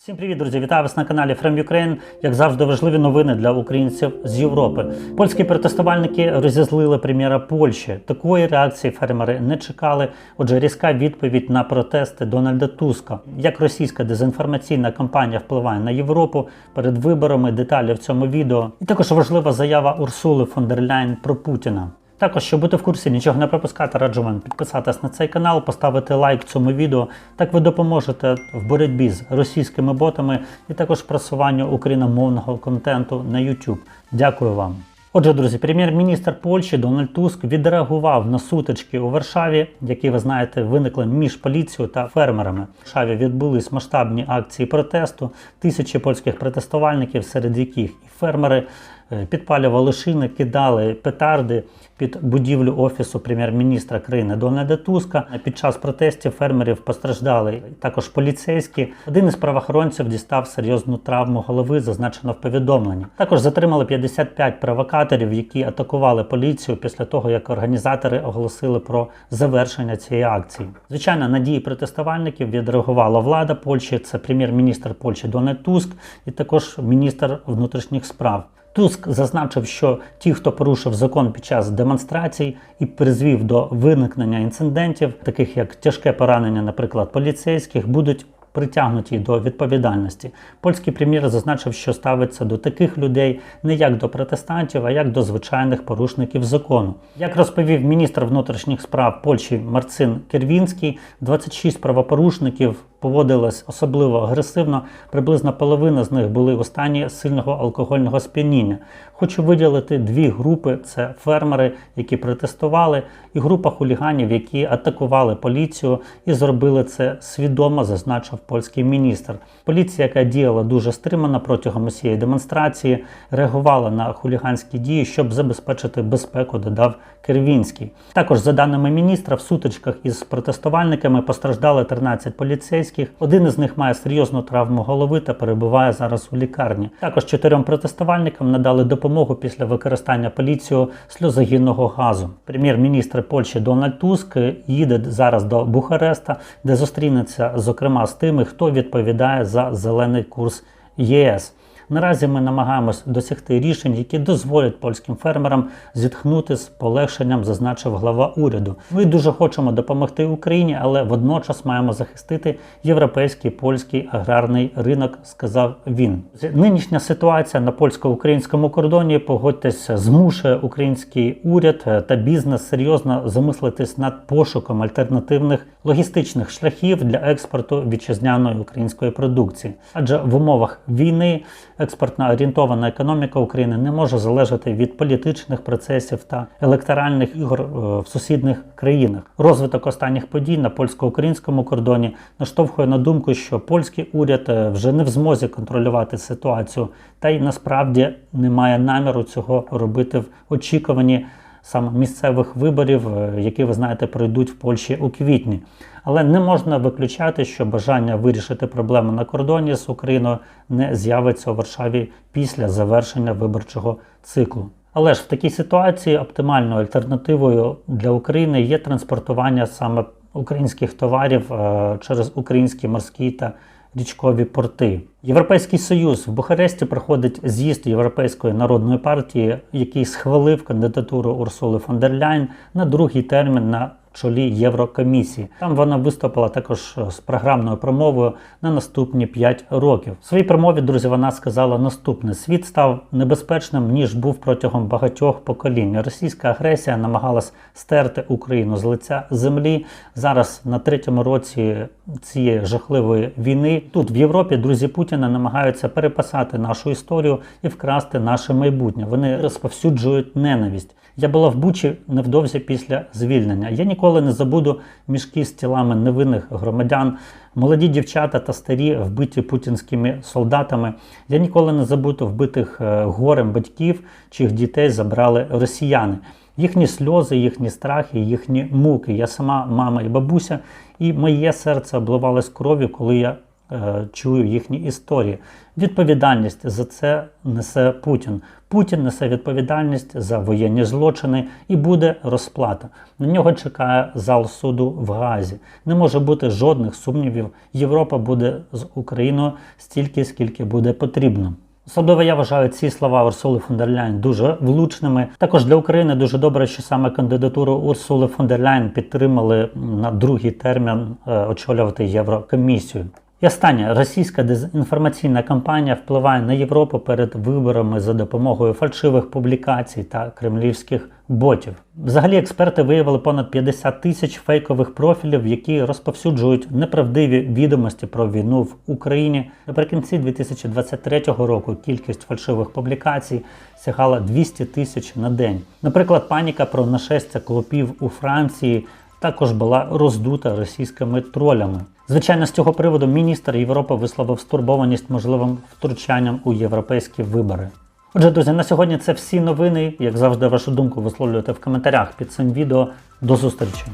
Всім привіт, друзі! Вітаю вас на каналі From Ukraine. Як завжди, важливі новини для українців з Європи. Польські протестувальники розізлили прем'єра Польщі. Такої реакції фермери не чекали. Отже, різка відповідь на протести Дональда Туска. Як російська дезінформаційна кампанія впливає на Європу перед виборами? Деталі в цьому відео. І також важлива заява Урсули фон дер Ляйн про Путіна. Також, щоб бути в курсі, нічого не пропускати, раджу вам підписатись на цей канал, поставити лайк цьому відео. Так ви допоможете в боротьбі з російськими ботами і також просуванню україномовного контенту на YouTube. Дякую вам. Отже, друзі, прем'єр-міністр Польщі Дональд Туск відреагував на сутички у Варшаві, які ви знаєте виникли між поліцією та фермерами. В Варшаві відбулись масштабні акції протесту, тисячі польських протестувальників, серед яких і фермери підпалювали шини, кидали петарди під будівлю офісу прем'єр-міністра країни Дональда Туска. Під час протестів фермерів постраждали також поліцейські. Один із правоохоронців дістав серйозну травму голови, зазначено в повідомленні. Також затримали 55 провокаторів, які атакували поліцію після того, як організатори оголосили про завершення цієї акції. Звичайно, на дії протестувальників відреагувала влада Польщі. Це прем'єр-міністр Польщі Дональд Туск і також міністр внутрішніх справ. Туск зазначив, що ті, хто порушив закон під час демонстрацій і призвів до виникнення інцидентів, таких як тяжке поранення, наприклад, поліцейських, будуть притягнуті до відповідальності. Польський прем'єр зазначив, що ставиться до таких людей не як до протестантів, а як до звичайних порушників закону. Як розповів міністр внутрішніх справ Польщі Марцин Кервінський, 26 правопорушників поводились особливо агресивно. Приблизно половина з них були у стані сильного алкогольного сп'яніння. Хочу виділити дві групи: це фермери, які протестували, і група хуліганів, які атакували поліцію і зробили це свідомо, зазначив польський міністр. Поліція, яка діяла дуже стримано протягом усієї демонстрації, реагувала на хуліганські дії, щоб забезпечити безпеку, додав Кервінський. Також, за даними міністра, в сутичках із протестувальниками постраждали 13 поліцейських. Один із них має серйозну травму голови та перебуває зараз у лікарні. Також чотирьом протестувальникам надали допомогу після використання поліцією сльозогінного газу. Прем'єр-міністр Польщі Дональд Туск їде зараз до Бухареста, де зустрінеться зокрема з тими, хто відповідає за зелений курс ЄС. Наразі ми намагаємось досягти рішень, які дозволять польським фермерам зітхнути з полегшенням, зазначив глава уряду. Ми дуже хочемо допомогти Україні, але водночас маємо захистити європейський польський аграрний ринок, сказав він. Нинішня ситуація на польсько-українському кордоні, погодьтеся, змушує український уряд та бізнес серйозно замислитись над пошуком альтернативних логістичних шляхів для експорту вітчизняної української продукції, адже в умовах війни експортна орієнтована економіка України не може залежати від політичних процесів та електоральних ігор е, в сусідніх країнах. Розвиток останніх подій на польсько-українському кордоні наштовхує на думку, що польський уряд е, вже не в змозі контролювати ситуацію, та й насправді не має наміру цього робити в очікуванні саме місцевих виборів, е, які ви знаєте пройдуть в Польщі у квітні. Але не можна виключати, що бажання вирішити проблему на кордоні з Україною не з'явиться у Варшаві після завершення виборчого циклу. Але ж в такій ситуації оптимальною альтернативою для України є транспортування саме українських товарів е, через українські морські та річкові порти. Європейський союз в Бухаресті проходить з'їзд Європейської народної партії, який схвалив кандидатуру Урсули фон дер Ляйн на другий термін на чолі Єврокомісії. Там вона виступила також з програмною промовою на наступні 5 років. В своїй промові, друзі, вона сказала наступне: світ став небезпечним ніж був протягом багатьох поколінь. Російська агресія намагалась стерти Україну з лиця землі. Зараз на третьому році цієї жахливої війни тут в Європі друзі Путіна намагаються переписати нашу історію і вкрасти наше майбутнє. Вони розповсюджують ненависть. Я була в Бучі невдовзі після звільнення. Я ніколи не забуду мішки з тілами невинних громадян, молоді дівчата та старі, вбиті путінськими солдатами. Я ніколи не забуду вбитих е, горем батьків, чиїх дітей забрали росіяни. Їхні сльози, їхні страхи, їхні муки. Я сама мама і бабуся, і моє серце обливалось кров'ю, коли я чую їхні історії. Відповідальність за це несе Путін. Путін несе відповідальність за воєнні злочини і буде розплата. На нього чекає зал суду в Газі. Не може бути жодних сумнівів. Європа буде з Україною стільки, скільки буде потрібно. Особливо я вважаю ці слова Урсули фон дуже влучними. Також для України дуже добре, що саме кандидатуру Урсули фон підтримали на другий термін е, очолювати Єврокомісію. І останнє російська дезінформаційна кампанія впливає на Європу перед виборами за допомогою фальшивих публікацій та кремлівських ботів. Взагалі, експерти виявили понад 50 тисяч фейкових профілів, які розповсюджують неправдиві відомості про війну в Україні. Наприкінці 2023 року кількість фальшивих публікацій сягала 200 тисяч на день. Наприклад, паніка про нашестя клопів у Франції також була роздута російськими тролями. Звичайно, з цього приводу міністр Європи висловив стурбованість можливим втручанням у європейські вибори. Отже, друзі, на сьогодні це всі новини. Як завжди, вашу думку висловлюйте в коментарях під цим відео. До зустрічі!